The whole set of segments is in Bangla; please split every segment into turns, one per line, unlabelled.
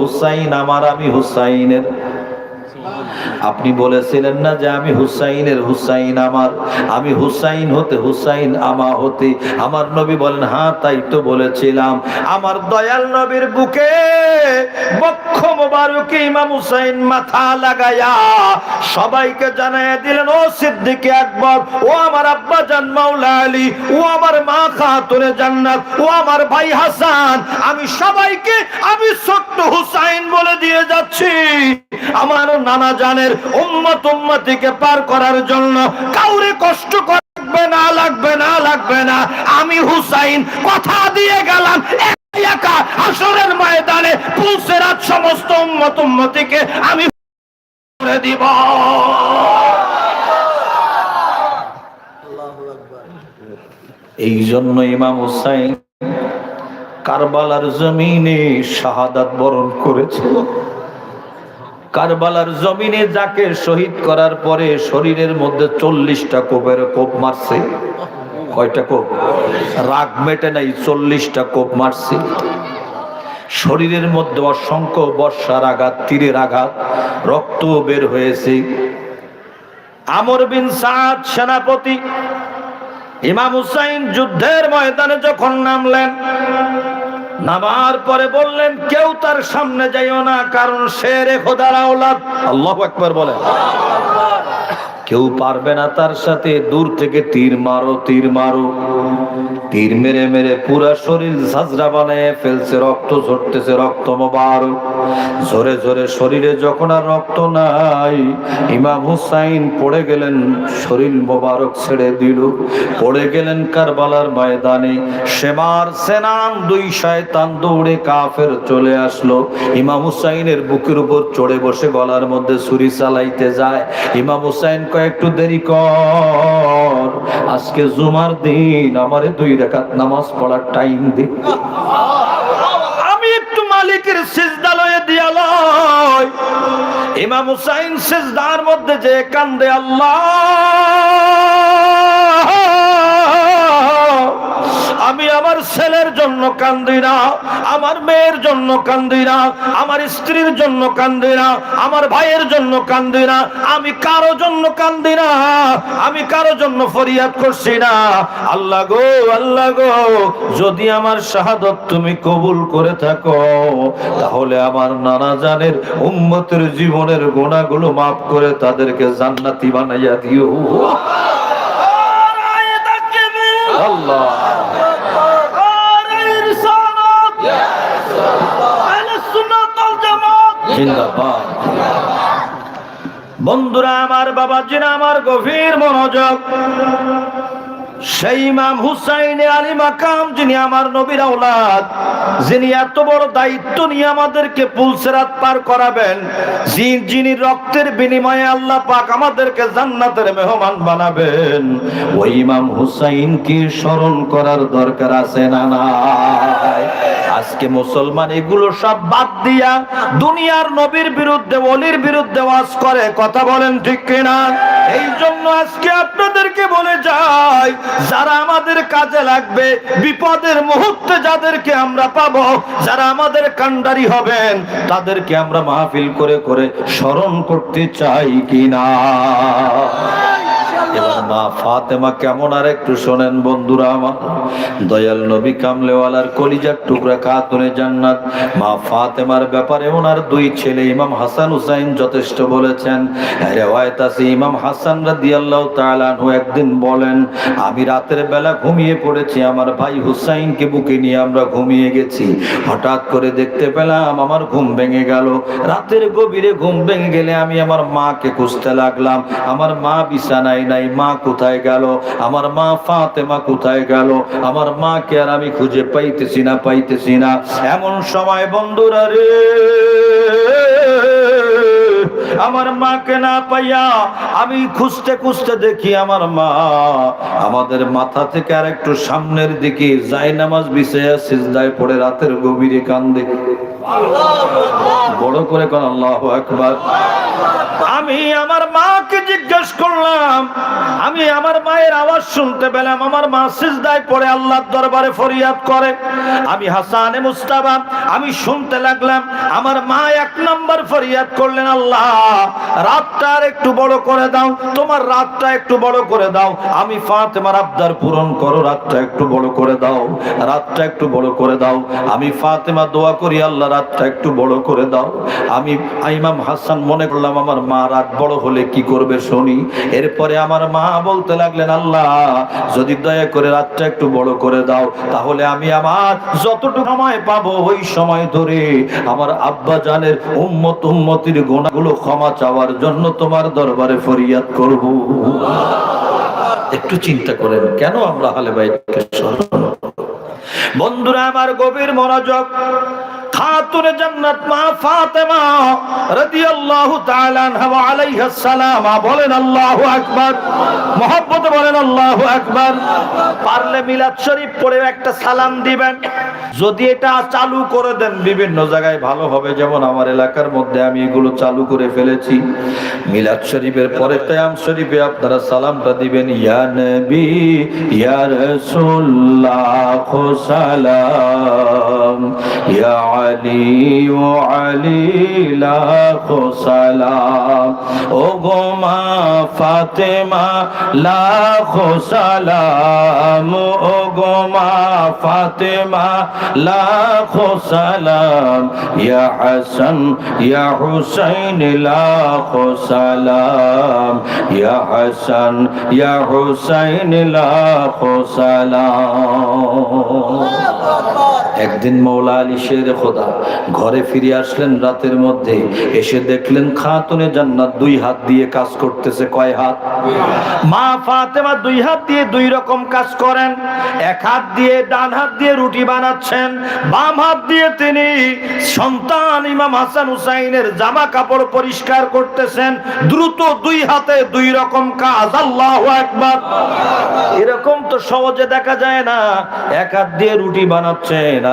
হুসাইন আমার আমি হুসাইনের আপনি বলেছিলেন না যে আমি হুসাইনের হুসাইন আমার? আমি হুসাইন হতে হুসাইন, আমা হতে। আমার নবী বলেন হ্যাঁ তাই তো বলেছিলাম। আমার দয়াল নবীর বুকে বক্ষ ইমাম হুসাইন মাথা লাগায়া সবাইকে দিলেন, ও একবার ও আমার আব্বা জান মাওলা আলী, ও আমার মা খাতুনে জান্নাত, ও আমার ভাই হাসান, আমি সবাইকে, আমি ছোট্ট হুসাইন বলে দিয়ে যাচ্ছি। আমার নানা জানের উম্মত উম্মতিকে পার করার জন্য কাউরে কষ্ট করবে না, লাগবে না লাগবে না। আমি হুসাইন, কথা দিয়ে গেলাম, একা হাসরের ময়দানে সমস্ত উম্মত উম্মতিকে আমি করে দিব। এই জন্য ইমাম হুসাইন কারবালার জমিনে শাহাদাত বরণ করেছিল। কারবালার জমিনে যাকে শহীদ করার পরে শরীরের মধ্যে চল্লিশটা কোপের কোপ মারছে। কয়টা কোপ? রাগ মেটে নাই, চল্লিশটা কোপ মারছে। শরীরের মধ্যে অসংখ্য বর্ষার আঘাত, তীরের আঘাত রক্ত বের হয়েছে। আমর বিন সাদ সেনাপতি ইমাম হুসাইন যুদ্ধের ময়দানে যখন নামলেন নামার পরে বললেন, কেউ তার সামনে যাইও না, কারণ সে রে খোদার আওলাদ। আল্লাহ একবার বলেন কেউ পারবে না তার সাথে, দূর থেকে তীর মারো তীর মারো। তীর মেরে মেরে পুরা শরীর ঝাঁঝরা বানিয়ে ফেলছে, রক্ত ঝরতেছে, রক্ত মোবারক। জোরে জোরে শরীরে যখন আর রক্ত নাই, ইমাম হুসাইন পড়ে গেলেন, শরীর মোবারক ছেড়ে দিল। পড়ে গেলেন কারবালার ময়দানে সেমার সেনান দুই শয়তান দৌড়ে কাফের চলে আসলো। ইমাম হুসাইনের বুকের উপর চড়ে বসে গলার মধ্যে ছুরি চালাইতে যায়। ইমাম হুসাইন একটু দেরি কর। আজকে জুমার দিন, আমারে দুই রেখাত নামাজ পড়ার টাইম দে। আমি একটু মালিকের সিজদালয়ে দিয়ালয় ইমাম হুসাইন সিজদার মধ্যে যে কান্দে, আল্লাহ! আমার ছেলের জন্য কান্দি না, আমার মেয়ের জন্য কান্দি না, আমার স্ত্রীর জন্য কান্দি না, আমার ভাইয়ের জন্য কান্দি না, আমি কারও জন্য কান্দি না, আমি কারও জন্য ফরিয়াদ করছি না। আল্লাহ গো আল্লাহ গো, যদি আমার শাহাদত তুমি কবুল করে থাকো, তাহলে আমার নানা জানের উম্মতের জীবনের গোনাগুলো মাফ করে তাদেরকে জান্নাতি বানাইয়া দিও। আল্লাহ। বন্ধুরা, আমার বাবাজিরা আমার গভীর মনোযোগ। সেই হুসাইন আলী মাকাম, যিনি আমার নবীর আওলাদ, যিনি এত বড় দায়িত্ব নিয়ে আমাদেরকে পুলসেরাত পার করাবেন, যিনি রক্তের বিনিময়ে আল্লাহ পাক আমাদেরকে জান্নাতের মেহমান বানাবেন, ওই ইমাম হুসাইনকে স্মরণ করার দরকার আছে না নাই? আজকে মুসলমান এগুলো সব বাদ দিয়া দুনিয়ার নবীর বিরুদ্ধে অলির বিরুদ্ধে ওয়াজ করে, কথা বলেন ঠিক কিনা? এই জন্য আজকে আপনাদেরকে বলে যাই, যারা আমাদের কাজে লাগবে, বিপদের মুহূর্তে যাদেরকে আমরা পাবো, যারা আমাদের কান্ডারি হবেন, তাদেরকে আমরা মাহফিল করে করে স্মরণ করতে চাই কিনা? এবার মা ফাতেমা কেমন আর একটু শোনেন বন্ধুরা আমার। দয়াল নবী কামলেওয়ালার কলিজার টুকরা খাতুনে জান্নাত। মা ফাতেমার ব্যাপারে ওনার দুই ছেলে ইমাম হাসান হুসাইন যথেষ্ট বলেছেন। রেওয়ায়ত আছে, ইমাম হাসান রাদিয়াল্লাহু তাআলা আনহু একদিন বলেন, আমি রাতের বেলা ঘুমিয়ে পড়েছি, আমার ভাই হুসাইনকে বুকে নিয়ে আমরা ঘুমিয়ে গেছি। হঠাৎ করে দেখতে পেলাম আমার ঘুম ভেঙে গেল। রাতের গভীরে ঘুম ভেঙে গেলে আমি আমার মাকে খুঁজতে লাগলাম। আমার মা বিছানায় নাই, মা কোথায় গেল? আমার মা ফাতেমা কোথায় গেল? আমার মাকে আর আমি খুঁজে পাইতেছি না পাইতেছি না। এমন সময়, বন্ধুরা রে আমার মাকে না পাইয়া আমি খুঁজতে খুঁজতে দেখি আমার মা আমাদের মাথা থেকে আর একটু সামনের দিকে যাই নামাজ বিছাইয়া সিজদায় পড়ে রাতের গভীরে কান্দে। বড় করে কোন, আল্লাহ একবার আমি আমার মাকে জিজ্ঞেস করলাম, আমি আমার মায়ের আওয়াজ শুনতে পেলাম, আমার মা সিজদায় পড়ে আল্লাহর দরবারে ফরিয়াদ করে। আমি হাসানে মুস্তাবা, আমি শুনতে লাগলাম, আমার মা এক নাম্বার ফরিয়াদ করলেন, আল্লাহ রাতটা একটু বড় করে দাও, তোমার রাতটা একটু বড় করে দাও। আমি ফাতেমার আবদার পূরণ করো, রাতটা একটু বড় করে দাও, রাতটা একটু বড় করে দাও। আমি ফাতেমা দোয়া করি, আল্লাহ রাতটা একটু বড় করে দাও। আমি হাসান মনে করলাম, আমার মা রাত বড় হলে কি করবে এরপরে আমার মা বলতে লাগলেন, আল্লাহ, যদি দয়া করে রাতটা একটু বড় করে দাও, তাহলে আমি আমার যতটুকু সময় পাবো, ওই সময় ধরে আমার আব্বা জানের উম্মত উম্মতির গোনাগুলো ক্ষমা চাওয়ার জন্য তোমার দরবারে ফরিয়াদ করব। একটু চিন্তা করেন, কেন আমরা হালে বাইকে বন্ধুরা, আমার গভীর মনোযোগ খাতুনে জান্নাত মা ফাতেমা রাদিয়াল্লাহু তাআলা আনহা ওয়া আলাইহা সালাম বলেন, আল্লাহু আকবার। মহব্বতে বলেন, আল্লাহু আকবার। পারলে মিলাদ শরীফ পড়ে একটা সালাম দিবেন। যদি এটা চালু করে দেন, বিভিন্ন জায়গায় ভালো হবে। যেমন আমার এলাকার মধ্যে আমি এগুলো চালু করে ফেলেছি। মিলাদ শরীফের পরে কিয়াম শরীফে আপনারা সালামটা দিবেন, ইয়া নবী, ইয়া রাসূলুল্লাহ সালাম ইয়া আলী ও আলী লাখ সালাম। ও গো মা ফাতেমা, লাখ সালাম। ও গো মা ফাতেমা, লাখ সালাম। ইয়া হাসান, ইয়া হুসাইন, লাখ সালাম। ইয়া হাসান, ইয়া হুসাইন, লাখ সালাম। একদিন মৌলা আলী শের খোদা ঘরে ফিরে আসলেন রাতের মধ্যে। এসে দেখলেন খাতুনে জান্নাত দুই হাত দিয়ে কাজ করতেছে। কয় হাত? মা ফাতেমা দুই হাত দিয়ে দুই রকম কাজ করেন। এক হাত দিয়ে ডান হাত দিয়ে রুটি বানাচ্ছেন। বাম হাত দিয়ে তিনি সন্তান ইমাম হাসান হুসাইনের জামা কাপড় পরিষ্কার করতেছেন। দ্রুত দুই হাতে দুই রকম কাজ। আল্লাহ একবার এরকম তো সহজে দেখা যায় না। এক হাত দিয়ে রুটি বানাচ্ছেন।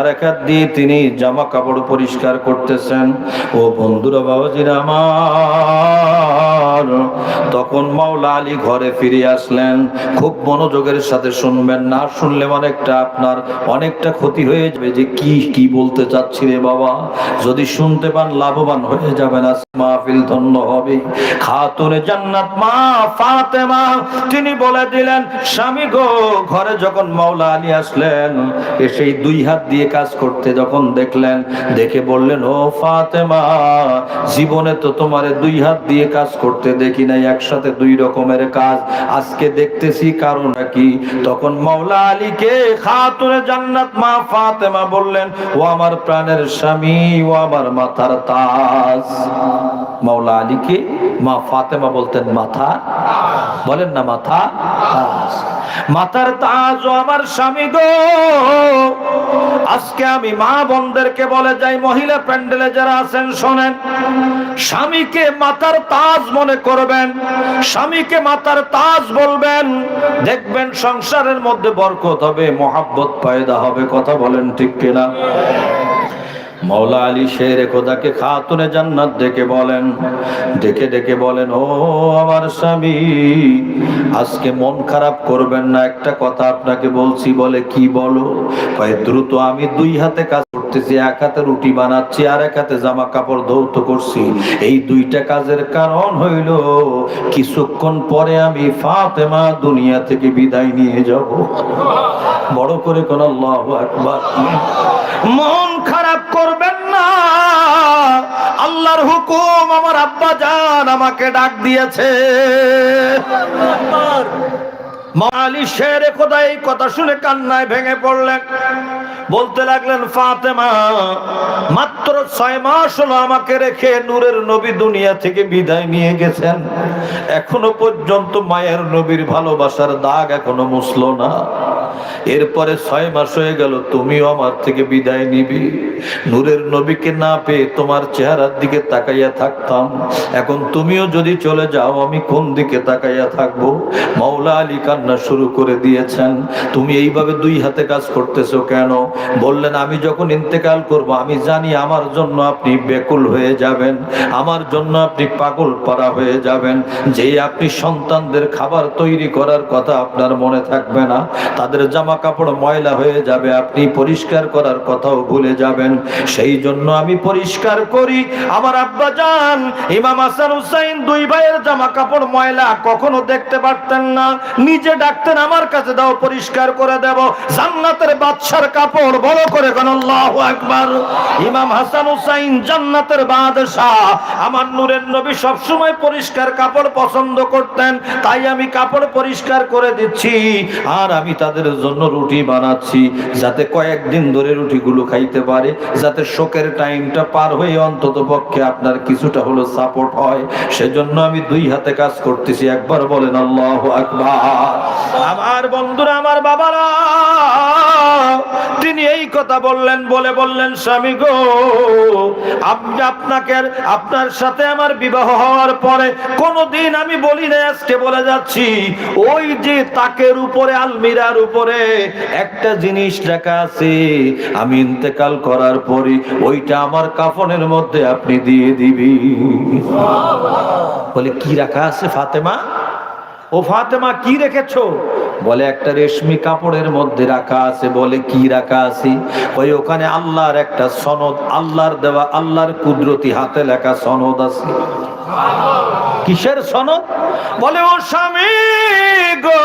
দিয়ে তিনি জামা কাপড় পরিষ্কার করতেছেন। ও বন্ধুরা, বাবাজিরা আমার, তখন মাওলা আলী ঘরে ফিরে আসলেন। খুব মনোযোগের সাথে শুনবেন, না শুনলে অনেকটা আপনার অনেকটা ক্ষতি হয়ে যাবে যে কি কি বলতে চাচ্ছি রে বাবা। যদি শুনতে পান, লাভবান হয়ে যাবেন। মাহফিল ধন্য হবে। খাতুনে জান্নাত মা ফাতেমা, তিনি বলে দিলেন, স্বামী গো, ঘরে যখন মাওলা আলী আসলেন এসে দুই হাত দিয়ে কাজ করতে যখন দেখলেন, দেখে বললেন, ও ফাতেমা, জীবনে তো তোমারে দুই হাত দিয়ে কাজ করতে দেখি নাই, একসাথে দুই রকমের কাজ। আজকে দেখতেছি কারণ কি? তখন মাওলা আলীকে খাতুনে জান্নাত মা ফাতেমা বললেন, ও আমার প্রাণের স্বামী, ও আমার মাথার তাজ। মাওলা আলীকে মা ফাতেমা বলতেন, মাথা? বলেন না, মাথা তাজ। মাথার তাজ ও আমার স্বামী গো আজকে আমি মা বোনদেরকে বলে যাই, মহিলা প্যান্ডেলে যারা আছেন, শোনেন। স্বামীকে মাতার তাজ মনে করবেন, স্বামীকে মাতার তাজ বলবেন। দেখবেন সংসারের মধ্যে বরকত হবে, মহাব্বত পায়দা হবে, কথা বলেন ঠিক কিনা? মৌলা আলী শের খোদাকে খাতুনে জান্নাত ডেকে বলেন, ডেকে ডেকে বলেন, ও আমার স্বামী, আজকে মন খারাপ করবেন না, একটা কথা আপনাকে বলছি, বলে কি বলো? কয়, দ্রুত আমি দুই হাতে কাজ করতেছি, এক হাতে রুটি বানাচ্ছি, আর এক হাতে জামা কাপড় ধৌত করছি। এই দুইটা কাজের কারণ হইল, কিছুক্ষণ পরে আমি ফাতেমা দুনিয়া থেকে বিদায় নিয়ে যাব। বড় করে কোন আকবার। মন খারাপ করবেন না। আল্লাহর হুকুম আমার আব্বা জান আমাকে ডাক দিয়েছে। মালি শেরে খোদা কথা শুনে কান্নায় ভেঙে পড়লেন। বলতে লাগলেন ফাতেমা মাত্র ছয় মাস হলো আমাকে রেখে নূরের নবী দুনিয়া থেকে বিদায় নিয়ে গেছেন। এখনও পর্যন্ত মায়ের নবীর ভালোবাসার দাগ এখনও মুসলো না। এরপরে ছয় মাস হয়ে গেল, তুমিও আমার থেকে বিদায় নিবি। নূরের নবীকে না পেয়ে তোমার চেহারার দিকে তাকাইয়া থাকতাম। এখন তুমিও যদি চলে যাও, আমি কোন দিকে তাকাইয়া থাকব? মাওলা আলী কান্না শুরু করে দিয়েছেন। তুমি এইভাবে দুই হাতে কাজ করতেছো কেন? বললেন, আমি যখন ইন্তেকাল করব, আমি জানি আমার জন্য আপনি বেকুল হয়ে যাবেন। আমার জন্য আপনি পাগল পারা হয়ে যাবেন। যে আপনি সন্তানদের খাবার তৈরি করার কথা আপনার মনে থাকবে না, তাদের জামা কাপড় ময়লা হয়ে যাবে, আপনি পরিষ্কার করার কথাও ভুলে যাবেন। সেই জন্য আমি পরিষ্কার করি। আমার আব্বা যান ইমাম হাসান হুসাইন দুই ভাইয়ের জামা কাপড় ময়লা কখনো দেখতে পারতেন না। নিজে ডাকতেন, আমার কাছে দাও, পরিষ্কার করে দেব। জান্নাতের বাদশার কাপড় বড় করে কোন? আল্লাহু আকবার। ইমাম হাসান হুসাইন জান্নাতের বাদশাহ। আমার নূরের নবী সব সময় পরিষ্কার কাপড় পছন্দ করতেন, তাই আমি কাপড় পরিষ্কার করে দিচ্ছি। আর আমি তাদের জন্য রুটি বানাচ্ছি, যাতে কয়েকদিন ধরে রুটিগুলো খাইতে পারে, যাতে শোকের টাইমটা পার হয়ে অন্তত পক্ষে আপনার কিছুটা হলো সাপোর্ট হয়। সেজন্য আমি দুই হাতে কাজ করতেছি। একবার বলেন, আল্লাহ আকবার। আমার বন্ধুরা, আমার বাবারা, তিনি এই কথা বললেন, বলে বললেন, স্বামী গো, আপনি আপনাকে আপনার সাথে আমার বিবাহ হওয়ার পরে কোনোদিন আমি বলি না আজকে বলে যাচ্ছি, ওই যে তাকের উপরে আলমিরার উপরে একটা জিনিস রাখা আছে, আমি ইন্তেকাল করার পরে ওইটা আমার কাফনের মধ্যে আপনি দিয়ে দিবি। বলে, কি রাখা আছে ফাতেমা? ও ফাতেমা, কি রেখেছো? বলে, একটা রেশমি কাপড়ের মধ্যে রাখা আছে। বলে, কি রাখা আছে? ওই ওখানে আল্লাহর একটা সনদ, আল্লাহর দেওয়া, আল্লাহর কুদরতি হাতে লেখা সনদ আছে। কিসের সনদ? বলে, ও স্বামী গো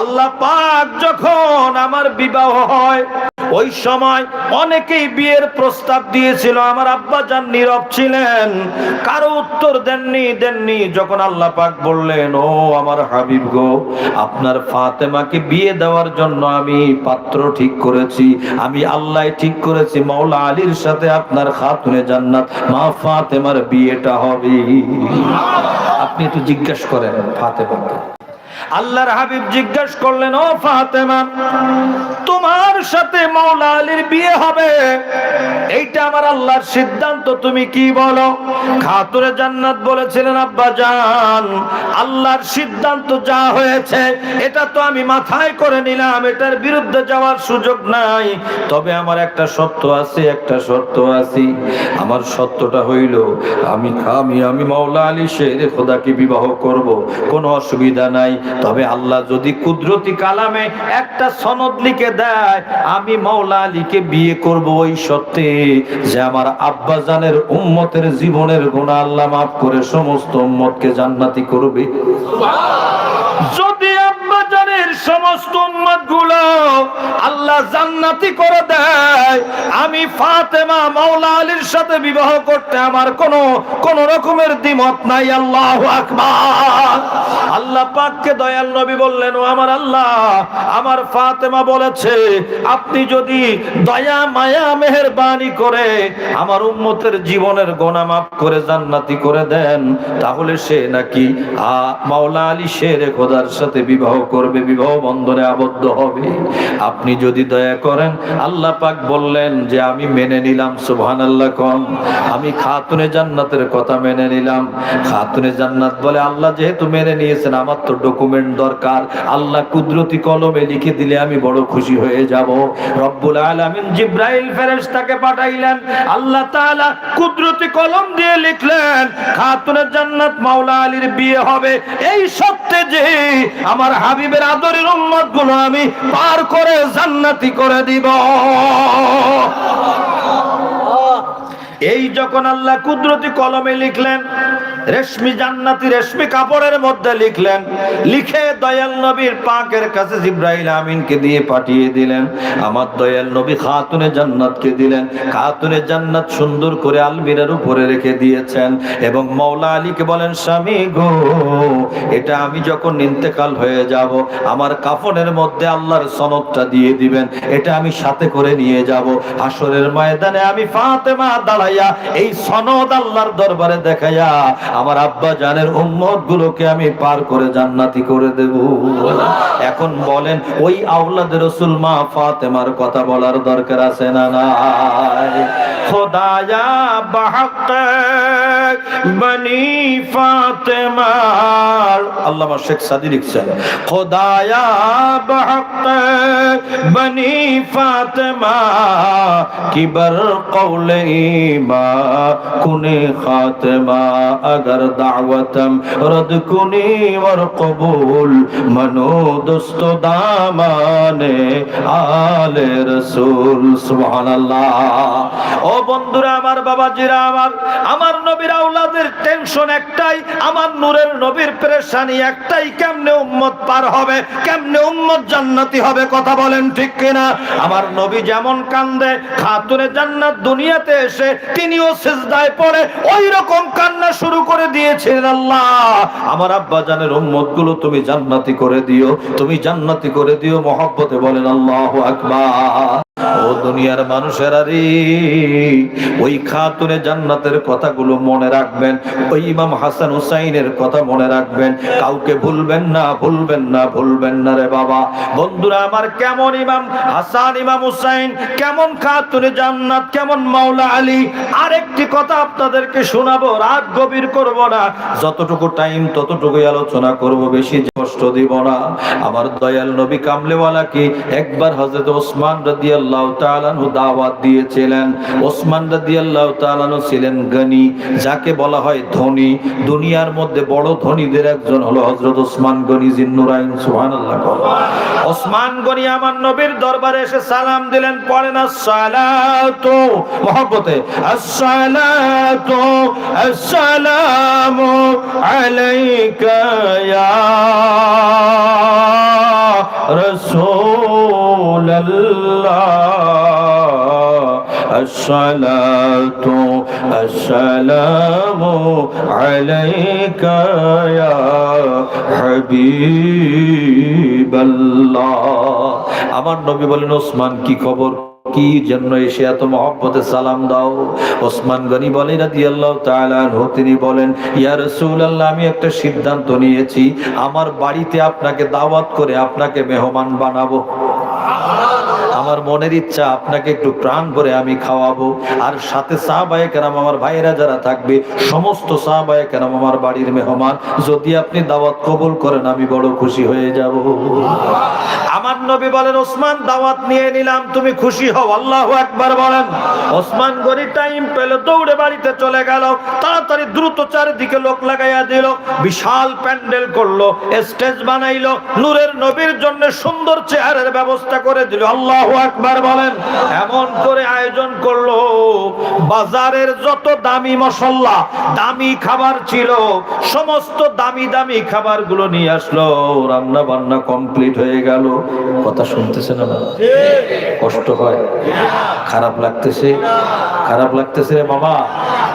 আল্লাহ পাক যখন আমার বিবাহ হয়, ওই সময় অনেকেই বিয়ের প্রস্তাব দিয়েছিল, আমার আব্বা যান, নীরব ছিলেন। কারও উত্তর দেননি দেননি। যখন আল্লাহ পাক বললেন, ও আমার হাবিব গো, আপনার ফাতেমাকে বিয়ে দেওয়ার জন্য আমি পাত্র ঠিক করেছি। আমি আল্লাহ ঠিক করেছি, মাওলা আলীর সাথে আপনার খাতুনে জান্নাত, মা ফাতেমার বিয়েটা হবে। আপনি একটু জিজ্ঞাসা করেন ফাতেমাকে। আল্লাহর হাবিব জিজ্ঞাসা করলেন, ও ফাতেমা, তোমার সাথে মাওলা আলীর বিয়ে হবে? এইটা আমার আল্লাহর সিদ্ধান্ত, তুমি কি বলো? খাতুরে জান্নাত বলেছিলেন, আব্বা জান, আল্লাহর সিদ্ধান্ত যা হয়েছে, এটা তো আমি মাথায় করে নিলাম, এটার বিরুদ্ধে যাওয়ার সুযোগ নাই। তবে আমার একটা সত্য আছে, একটা শর্ত আছে। আমার সত্যটা হইল, আমি আমি আমি মাওলা আলী শের খোদাকে বিবাহ করব, কোনো অসুবিধা নাই। তবে আল্লাহ যদি কুদরতি কালামে একটা সনদ লিখে দেয় আমি মাওলা আলীকে বিয়ে করব ওই সত্যে। যে আমার আব্বা জানের উম্মতের জীবনের গুণা আল্লাহ মাফ করে সমস্ত উম্মতকে জান্নাতি করবে। যদি আব্বা জানের সমস্ত উম্মতগুলো আল্লাহ জান্নাতি করে দেয়। আমি ফাতেমা মাওলা আলীর সাথে বিবাহ করতে আমার কোনো, কোন রকমের দ্বিমত নাই, আল্লাহ আকবার। আল্লাহ পাককে দয়াল নবী বললেন, ও আমার আল্লাহ, আমার ফাতেমা বলেছে, আপনি যদি দয়া, মায়া, মেহেরবানি করে আমার উম্মতের জীবনের গোনা মাফ করে জান্নাতি করে দেন, তাহলে সে নাকি মাওলা আলী শের খোদার সাথে বিবাহ করবে, বিবাহ বন্ধনে আবদ্ধ হবে। আপনি যদি দয়া করেন, আল্লাহ পাক বললেন যে, আমি মেনে নিলাম সুবহান আল্লাহ কম। আমি খাতুনে জান্নাতের কথা মেনে নিলাম। খাতুনে জান্নাত বলে, আল্লাহ যেহেতু মেনে নিয়েছেন, আমার তো ডকুমেন্ট দরকার। আল্লাহ কুদরতি কলমে লিখে দিলে আমি বড় খুশি হয়ে যাব। রব্বুল আলামিন জিব্রাইল ফেরেশতাকে পাঠাইলেন। আল্লাহ তাআলা কুদরতি কলম দিয়ে লিখলেন, খাতুনে জান্নাত মাওলা আলীর বিয়ে হবে। এই সত্যে যে, আমার হাবিবের আদরের উম্মতগুলো আমি পার করে জান্নাতি করে দিব। এই যখন আল্লাহ কুদরতি কলমে লিখলেন, রেশমি জান্নাতি রেশমি কাপড়ের মধ্যে লিখলেন, লিখে দয়াল নবীর পাকের কাছে জিব্রাইল আমিনকে দিয়ে পাঠিয়ে দিলেন, আমার দয়াল নবী খাতুনে জান্নাতকে দিলেন, খাতুনে জান্নাত সুন্দর করে আলমিরার উপরে রেখে দিয়েছেন এবং মৌলা আলীকে বলেন, স্বামী গো, এটা আমি যখন ইন্তেকাল হয়ে যাব, আমার কাফনের মধ্যে আল্লাহর সনদটা দিয়ে দিবেন, এটা আমি সাথে করে নিয়ে যাব হাসরের ময়দানে আমি ফাতেমা দাঁড়াইয়া এই সনদ আল্লাহর দরবারে দেখাইয়া, আমার আব্বা জানের উম্মত গুলোকে আমি পার করে জান্নাতি করে দেব। এখন বলেন, ওই আওলাদ রসুল মা ফাতেমার কথা বলার দরকার আছে না নাই? খোদায়া বাহক বনি ফাতেমা। কিবর কৌলে ما كني خاتما اگر دعوتم رد کنی ور قبول منو দামানে আলে রসুল, সুবহানাল্লাহ। ও বন্ধুরা, আমার বাবাজিরা, আমার আমার নবীর আওলাদের টেনশন একটাই, আমার নূরের নবীর পেরেশানি একটাই, কেমনে উম্মত পার হবে, কেমনে উম্মত জান্নাতি হবে, কথা বলেন ঠিক কিনা? আমার নবী যেমন কান্দে, খাতুনে জান্নাত দুনিয়াতে এসে তিনিও সেজদায় পড়ে ওই রকম কান্না শুরু করে দিয়েছিলেন আল্লাহ। আমার আব্বা জানের উম্মতগুলো তুমি জান্নাতি করে দিও, তুমি জান্নাতি করে দিও, মহব্বতে বলেন আল্লাহ আকবার। ও দুনিয়ার মানুষেরা রে ওই খাতুনে জান্নাতের কথাগুলো মনে রাখবেন, ওই ইমাম হাসান হুসাইনের কথা মনে রাখবেন। কাউকে ভুলবেন না ভুলবেন না ভুলবেন না রে বাবা। বন্ধুরা, আমার কেমন ইমাম হাসান, ইমাম হুসাইন, কেমন খাতুনে জান্নাত, কেমন মাওলা আলী? আরেকটি কথা আপনাদেরকে শোনাবো, রাত গভীর করব না। যতটুকু টাইম, ততটুকুই আলোচনা করব, বেশি কষ্ট দিব না। আমার দয়াল নবী কামলেওয়ালাকে একবার হযরত ওসমান রাদিয়াল্লাহু দাওয়াত দিয়েছিলেন। ওসমান ছিলেন গনি, যাকে বলা হয় ধনী। দুনিয়ার মধ্যে বড় ধনীদের একজন হলো হযরত ওসমান গনি জিন্নুরাইন, সুবহানাল্লাহ। ওসমান গনি আমার নবীর দরবারে এসে সালাম দিলেন পড়েন আসসালাতু মহব্বতে, আসসালাতু আসসালামু আলাইকা ইয়া রাসূলাল্লাহ। الصلاة السلام عليك يا حبيب الله আমার নবী বলেন ওসমান কি খবর কি জন্য এসে এত মহব্বতে সালাম দাও ওসমান গনি বলেন রাদিয়াল্লাহু তাআলা আনহু তিনি বলেন ইয়া রাসূলুল্লাহ আমি একটা সিদ্ধান্ত নিয়েছি আমার বাড়িতে আপনাকে দাওয়াত করে আপনাকে মেহমান বানাবো আমার মনের ইচ্ছা আপনাকে একটু প্রাণ ভরে আমি খাওয়াবো। আর সাথে সাহাবায়ে কেরাম আমার ভাইয়েরা যারা থাকবে, সমস্ত সাহাবায়ে কেরাম আমার বাড়ির মেহমান, যদি আপনি দাওয়াত কবুল করেন, আমি বড় খুশি হয়ে যাব। আমার নবী বলেন, ওসমান, দাওয়াত নিয়ে নিলাম, তুমি খুশি হও। আল্লাহ একবার বলেন। ওসমান গরি টাইম পেল দৌড়ে বাড়িতে চলে গেল, তাড়াতাড়ি দ্রুত চারিদিকে লোক লাগাইয়া দিল, বিশাল প্যান্ডেল করল, স্টেজ বানাইলো, নূরের নবীর জন্য সুন্দর চেহারের ব্যবস্থা করে দিল। আল্লাহ একবার বলেন। এমন করে আয়োজন করল। বাজারের যত দামি দামি খাবার ছিল, সমস্ত দামি দামি নিয়ে আসলো। রান্না বান্না কমপ্লিট হয়ে গেল। কথা শুনতেছে না? কষ্ট হয়। খারাপ লাগতেছে। খারাপ লাগতেছে মামা।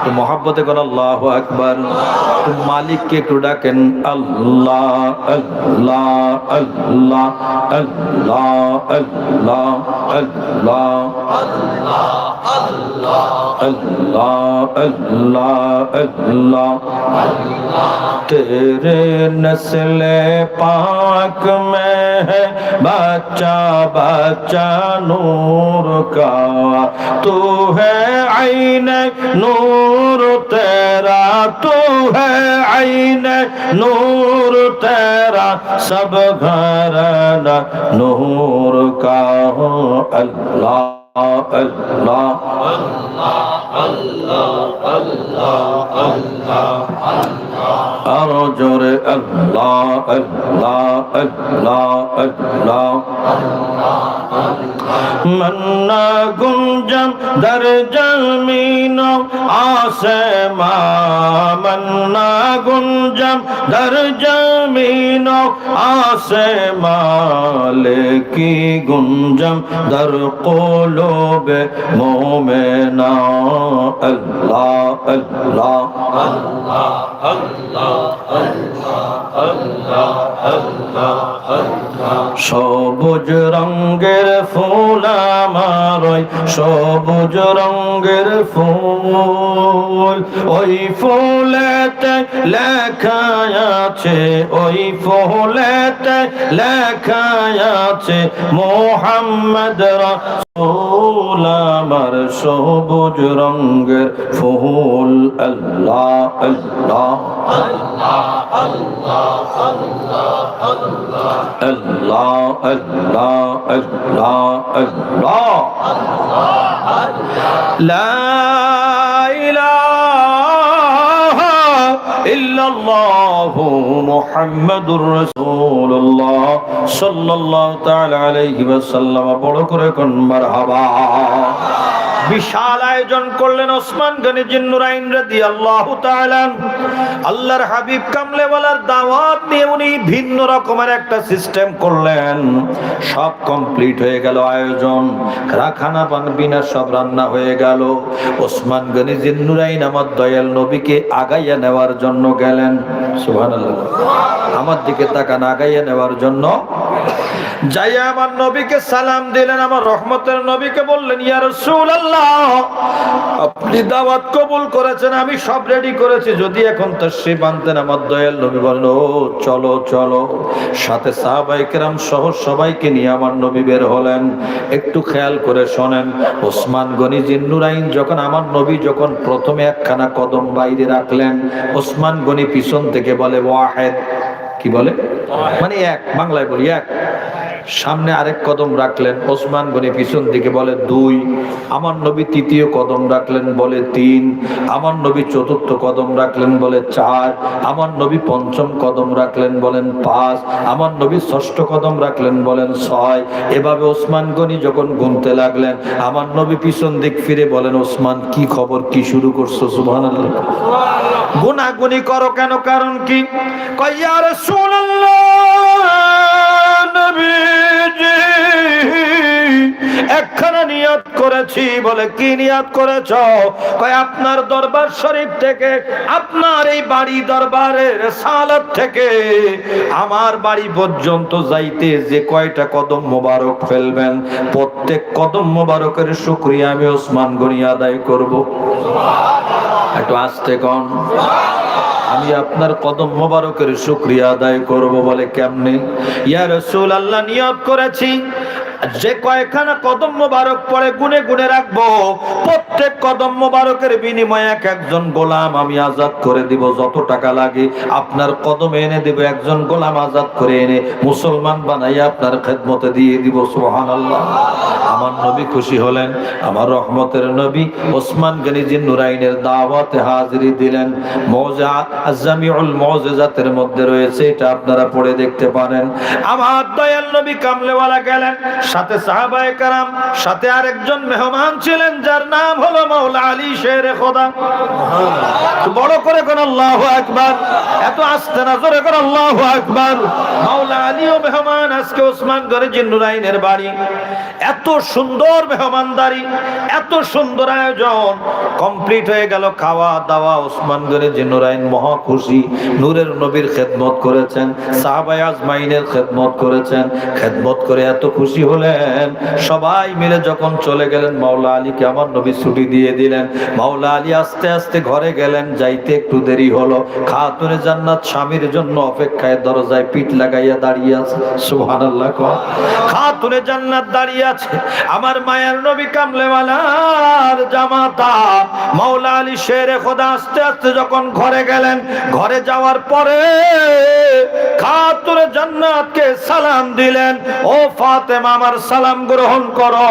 তো মহাব্বতে কোন আল্লাহ আকবার। মালিককে একটু ডাকেন। আল্লাহ আল্লাহ আল্লাহ আল্লাহ আল্লাহ। अल्लाह अल्लाह अल्लाह अल्लाह तेरे नस्ल पाक में है बच्चा बच्चा नूर का। तू है आईने नूर तेरा, तू है आईने नूर तेरा। सब घर नूर का हो। আল্লাহ আল্লাহ আরও জোরে আল্লাহ আল্লাহ আল্লাহ আল্লাহ মন্না গুঞ্জন দর জমিন আসে মা মন্না গুঞ্জন দর জমিন আসমা লেকি গুঞ্জম দর قلوب مؤمنا الله الله الله الله সবুজ রঙ্গের ফুল আমার ওই সবুজ রঙ্গের ফুল ওই ফুলেতে লেখা আছে ওই ফুলেতে লেখা আছে মোহাম্মদ রাসূল আমার সবুজ রঙ্গের ফুল আল্লাহ আল্লাহ আল্লাহ আল্লাহ আল্লাহ আল্লাহ লা ইল্লাল্লাহু মুহাম্মাদুর রাসূলুল্লাহ সাল্লাল্লাহু তাআলা আলাইহি ওয়াসাল্লাম বড় করে কোন মারহাবা বিশাল আয়োজন করলেন ওসমান গনি জিন্নুরাইন রাদিয়াল্লাহু তাআলা আল্লাহর হাবিব কামলেওয়ালার দাওয়াত নিয়ে উনি ভিন্ন রকমের একটা সিস্টেম করলেন। সব কমপ্লিট হয়ে গেল আয়োজন। খানা পান বিনা সব রান্না হয়ে গেল। ওসমান গনি জিন্নুরাইন আমার দয়াল নবীকে আগাইয়া নেওয়ার জন্য গেলেন। সুবহানাল্লাহ। আমার দিকে তাকান, আগাইয়া নেওয়ার জন্য যাইয়া আমার নবীকে সালাম দিলেন, আমার রহমতের নবীকে বললেন, ইয়া আপনি দাওয়াত কবুল করেছেন, আমি সব রেডি করেছি। যদি এখন তাশরীফ আনতেন আমার দয়াল নবী বলেন ও, চলো চলো। সাথে সাহাবায়ে কেরাম সহ সবাইকে নিয়ে আমার নবী বের হলেন। একটু খেয়াল করে শোনেন, ওসমান গনি জিন্নুরাইন যখন আমার নবী যখন প্রথমে একখানা কদম বাইরে রাখলেন, ওসমান গনি পিছন থেকে বলে, ওয়াহেদ। কি বলে? মানে এক, বাংলায় বলি, এক। সামনে আরেক কদম রাখলেন। ওসমান গনি পিছন দিকে বলে দুই। আমার নবী তৃতীয় কদম রাখলেন বলে তিন। আমার নবী চতুর্থ কদম রাখলেন বলে চার। আমার নবী পঞ্চম কদম রাখলেন বলেন পাঁচ। আমার নবী ষষ্ঠ কদম রাখলেন বলেন ছয়। এভাবে ওসমান গনি যখন গুনতে লাগলেন আমার নবী পিছন দিক ফিরে বলেন ওসমান কি খবর? কি শুরু করছ? সুবহানাল্লাহ। গুনাগুনি করো কেন? কারণ কি? কইয়া রাসূলুল্লাহ! একখানা নিয়ত করেছি বলে কি নিয়ত করেছ? কয়, আপনার দরবার শরীফ থেকে, আপনার এই বাড়ি দরবারের সালাত থেকে আমার বাড়ি পর্যন্ত যাইতে যে কয়টা কদম মোবারক ফেলবেন, প্রত্যেক কদম মোবারকের শুকরিয়া আমি ওসমান গনি আদায় করব। একটু আসতে কন। আমি আপনার কদম মোবারকের শুক্রিয়া আদায় করব বলে কেমনে? ইয়া রসুল আল্লাহ নিয়ত করেছি। যে কয়েকখানা কদম মোবারক পরে গুনে গুনে রাখব, প্রত্যেক কদম মোবারকের বিনিময়ে এক একজন গোলাম আমি আজাদ করে দিব, যত টাকা লাগে আপনার কদমে এনে দিব, একজন গোলাম আজাদ করে এনে মুসলমান বানাইয়া আপনার খেদমতে দিয়ে দিব সোহান আল্লাহ আমার নবী খুশি হলেন, আমার রহমতের নবী ওসমান গনিজিন নুরাইনের দাওয়াতে হাজিরি দিলেন। মৌজা আজামিউল মৌজেজাতের মধ্যে রয়েছে, এটা আপনারা পড়ে দেখতে পারেন। আমার দয়াল নবী কামলেওয়ালা গেলেন সাথে সাহাবায়ে কারাম, সাথে আরেকজন মেহমান ছিলেন, যার নাম হলো মাওলা আলী শের খোদা বড় করে কোন আল্লাহু আকবার, এত আস্তে না জোরে কোন আল্লাহু আকবার। মাওলা আলী ও মেহমান, আজকে ওসমান গনি জিন্নুরাইনের বাড়ি। এত সুন্দর মেহমানদারি, এত সুন্দর আয়োজন। কমপ্লিট হয়ে গেল খাওয়া দাওয়া, ওসমান গনি জিন্নুরাইন মহা খুশি। নূরের নবীর খেদমত করেছেন, সাহাবায়ে আজমাইনের খেদমত করেছেন। খেদমত করে এত খুশি হলেন সবাই মিলে যখন চলে গেলেন, মাওলা আলীকে আমার নবী ছুটি দিয়ে দিলেন। মাওলা আলী আস্তে আস্তে ঘরে গেলেন, যাইতে একটু দেরি হলো। খাতুনে জান্নাত স্বামীর জন্য অপেক্ষায় দরজায় পিঠ লাগাইয়া দাঁড়িয়ে আছে। সুবহানাল্লাহ কও। খাতুনে জান্নাত দাঁড়িয়ে আছে। আমার মায়ের নবী কামলেওয়ালার জামাতা। মাওলা আলী শেরে খোদা আস্তে আস্তে যখন ঘরে গেলেন, ঘরে যাওয়ার পরে খাতুনে জান্নাতকে সালাম দিলেন, ও ফাতেমা আমার সালাম গ্রহণ করো।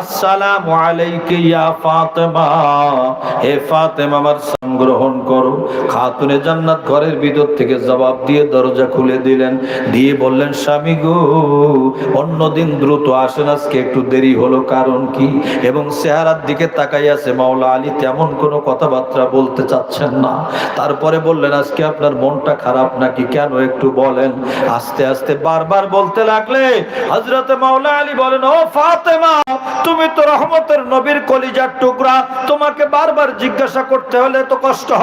আসসালামু আলাইকা ইয়া ফাতেমা। হে ফাতেমা, আমার সালাম গ্রহণ করো। খাতুনে জান্নাত ঘরের ভিতর থেকে জবাব দিয়ে দরজা খুলে দিলেন। দিয়ে বললেন, স্বামী গো, অন্যদিন দ্রুত আসেন। আজকে একটু দেরি হলো, কারণ কি? এবং চেহারার দিকে তাকাই আছে, মাওলা আলী তেমন কোনো কথাবার্তা বলতে চাচ্ছেন না। তারপরে বললেন, আজকে আপনার মনটা খারাপ নাকি? কেন একটু বলেন। আস্তে আস্তে বারবার বলতে লাগলে হজরতে মাওলা আলী বলেন, ও ফাতেমা, তুমি তো রহমতের নবীর কলিজার টুকরা। তোমাকে বারবার জিজ্ঞাসা করতে হলে তো কষ্ট হবে।